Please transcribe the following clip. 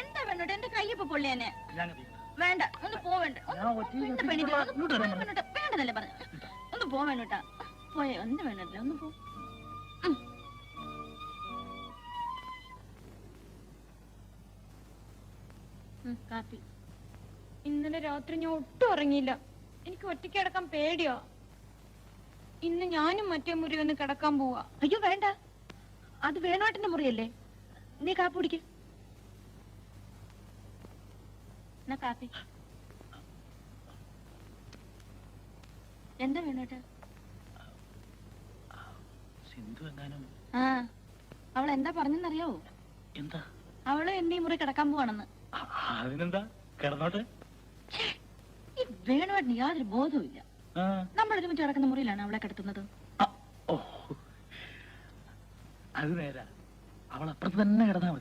എന്താ വേണോട്ടെ എന്റെ കയ്യപ്പ പൊള്ളിയനെ. വേണ്ട ഒന്ന് പോവേണ്ട പോ പറഞ്ഞു. ഒന്ന് പോ പോയ ഒന്ന് വേണ്ടല്ലേ ഒന്ന് പോ. കാപ്പി. ഇന്നലെ രാത്രി ഞാൻ ഒട്ടും ഉറങ്ങിയില്ല. എനിക്ക് ഒറ്റയ്ക്ക് കിടക്കാൻ പേടിയോ. ഇന്ന് ഞാനും മറ്റേ മുറി ഒന്ന് കിടക്കാൻ പോവാ. അയ്യോ വേണ്ട. അത് വേണോട്ടന്റെ മുറിയല്ലേ? നീ കാപ്പി കുടിക്ക്. കാപ്പി? എന്താ വേണോട്ട് സിന്ധു എങ്ങാനും ആ അവൾ എന്താ പറഞ്ഞെന്നറിയാവോ? എന്താ? അവൾ എന്റെ മുറി കിടക്കാൻ പോവാണെന്ന്. അതിനെന്താ? കിടന്നോട്ടെ. ഈ വേണുവാട്ടിന് യാതൊരു ബോധവും ഇല്ല. നമ്മൾ ഒരുമിച്ച് കിടക്കുന്ന മുറിയിലാണ് അവളെ കിടത്തുന്നത്. അത് നേരാ. അവൾ അപ്പുറത്ത് തന്നെ കിടന്നാ മതി.